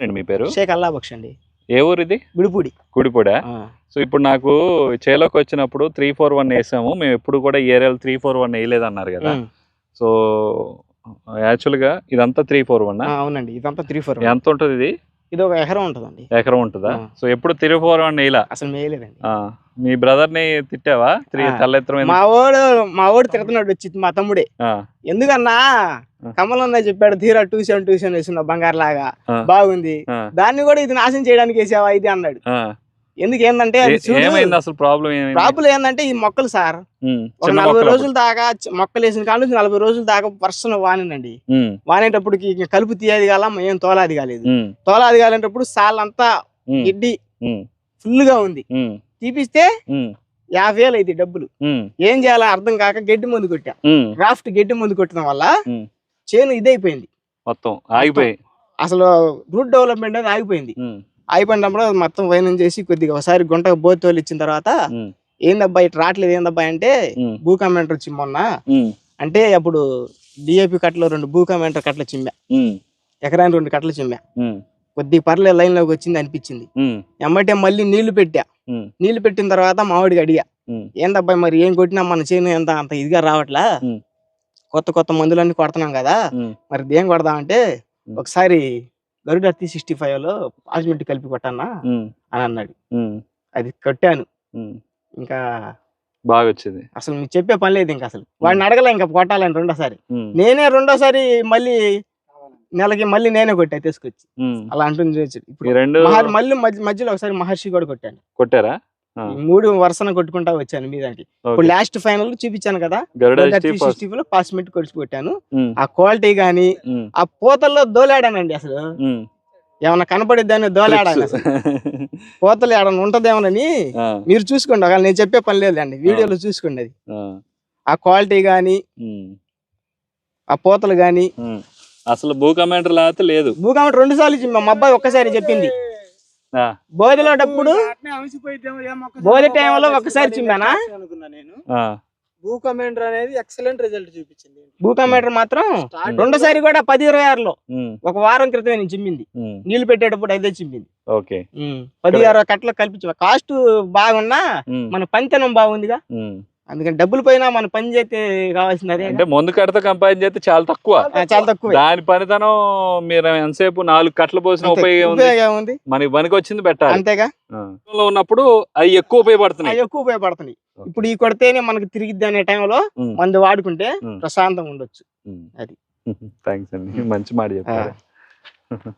అండి మీ పేరు? షేక్ అల్లా బక్ష్ అండి. ఏ ఊరు ఇది గుడిపూడి కుడిపూడా? ఆ, సో ఇప్పుడు నాకు చేలోకి వచ్చినప్పుడు త్రీ ఫోర్ వన్ వేసాము. మేము ఎప్పుడు కూడా ఏరియాలో త్రీ ఫోర్ వన్ వేయలేదు అన్నారు కదా సో యాక్చువల్గా ఇదంతా త్రీ ఫోర్ వన్ అవునండి. ఇదంతా త్రీ ఫోర్ ఎంత ఉంటుంది ఇది? ఇది ఒక ఎకరం ఉంటుందండి. ఎకరం ఉంటుందా. సో ఎప్పుడు త్రీ ఫోర్ వన్ వేయలా అసలు మేయలేదండి. మీ బ్రదర్ని తిట్టావా. తల్లెత్తరం మా వాడు మా వాడు తిడుతున్నాడు వచ్చి మా తమ్ముడే. ఎందుకన్నా? ఆ. కమలం చెప్పాడు తీరా ట్యూషన్ ట్యూషన్ వేసిన బంగారు లాగా. బాగుంది. దాన్ని కూడా ఇది నాశనం చేయడానికి వేసావా? ఇది అన్నాడు. ఎందుకు ఏంటంటే ఏమైంది అసలు ప్రాబ్లం ఏమైంది? ప్రాబ్లం ఏంటంటే ఈ మొక్కలు సార్. ఒక నలభై రోజుల దాకా మొక్కలు వేసిన కాడ నుంచి నలభై రోజుల దాకా వర్షం వానినండి. వానేటప్పటికి కలుపు తీయది కాల ఏం తోలాది కాలేదు. తోలాది కాలేటప్పుడు ఉమ్, ఇడ్డి ఫుల్గా ఉంది. తీపిస్తే యాభై వేలు అయితే డబ్బులు. ఏం చేయాలో అర్థం కాక గడ్డి మందు కొట్టా. ఉమ్, గ్రాఫ్ట్ గడ్డి మందు కొట్టడం వల్ల. చేను ఇదైపోయింది. మొత్తం ఆగిపోయి. అసలు రూట్ డెవలప్మెంట్ అనేది ఆగిపోయింది. ఉమ్, ఆగిపోయినప్పుడు మొత్తం వైనం చేసి కొద్దిగా ఒకసారి గుంట బోతోలు ఇచ్చిన తర్వాత ఏందబ్బా ఇటు రావట్లేదు ఏందబ్బా అంటే భూ కమెంటర్ వచ్చి మొన్న అంటే అప్పుడు డిఏపి కట్టలో రెండు భూ కమెంటర్ కట్టలు చిమ్మా. ఎకరానికి రెండు కట్టలు చిమ్మా. ఉమ్, కొద్దిగా పర్లే లైన్లోకి వచ్చింది అనిపించింది. ఎమ్మటే మళ్ళీ నీళ్ళు పెట్టా. నీళ్ళు పెట్టిన తర్వాత మామిడికి అడిగా ఏందబ్బా మరి ఏం కొట్టినా మన చేను ఎంత అంత ఇదిగా రావట్లా. కొత్త కొత్త మందులన్నీ కొడుతున్నాం కదా. మరి దేం కొడదామంటే. ఒకసారి గరుడ త్రీ సిక్స్టీ ఫైవ్లో ఆజ్మెంట్ కలిపి కొట్టన్నా ఉమ్, అని అన్నాడు. అది కొట్టాను. ఇంకా బాగా వచ్చింది అసలు మీకు చెప్పే పని లేదు ఇంకా అసలు. వాడిని అడగలే ఇంకా కొట్టాలని రెండోసారి. నేనే రెండోసారి మళ్ళీ నెలకి మళ్ళీ నేనే కొట్టా తీసుకొచ్చి. అలా అంటుంది ఇప్పుడు మళ్ళీ మధ్య- మధ్యలో ఒకసారి మహర్షి కూడా కొట్టాను కొట్టారా? మూడు వరుసన కొట్టుకుంటా వచ్చాను మీ దానికి ఇప్పుడు. లాస్ట్ ఫైనల్ చూపించాను కదా ఫస్ట్. లో పాస్మెంట్ కొడిచి కొట్టాను ఆ క్వాలిటీ గానీ ఆ పూతల్లో దోలాడానండి అసలు. ఏమన్నా కనపడిద్దాన్ని దోలాడాను అసలు. పూతలు ఏడన్నా ఉంటదేమోనని మీరు చూసుకోండి. ఒకవేళ నేను చెప్పే పని లేదండి వీడియోలో చూసుకోండి అది. ఆ, క్వాలిటీ గానీ ఆ పూతలు గానీ. అసలు భూ కమెంటర్ లేకపోతే లేదు. భూకంపం రెండు సార్లు మా అబ్బాయి ఒక్కసారి చెప్పింది. బోధలోటప్పుడు బోధి టైంలో ఒకసారి చిమ్మానా? అనుకున్నా నేను. ఆ, భూ కమెంటర్ అనేది ఎక్సలెంట్ రిజల్ట్ చూపించింది భూకంపేటర్ మాత్రం రెండోసారి కూడా పది ఇరవై ఆరులో ఒక వారం క్రితమే నేను చిమ్మింది. నీళ్ళు పెట్టేటప్పుడు అయితే చిమ్మింది. ఓకే. పది అరవై కట్టలు కల్పించ. కాస్ట్ బాగున్నా మన పనితనం బాగుందిగా. అందుకని డబ్బులు పోయినా మన పని చేస్తే కావాల్సింది అంటే ముందు కడత కంపేర్ చేస్తే చాలా తక్కువ. చాలా తక్కువ. దాని పనితనం మీరు ఎంతసేపు నాలుగు కట్టలు పోసిన ఉపయోగం ఉంది? మనకి పనికి వచ్చింది పెట్టాలి అంతేగా? ఉన్నప్పుడు అవి ఎక్కువ ఉపయోగపడుతున్నాయి. అవి ఎక్కువ ఉపయోగపడుతున్నాయి. ఇప్పుడు ఈ కొడితేనే మనకు తిరిగిద్ది అనే టైంలో. మందు వాడుకుంటే. ప్రశాంతంగా ఉండొచ్చు. అది. థ్యాంక్స్ అండి. మంచి మాట చెప్పారు.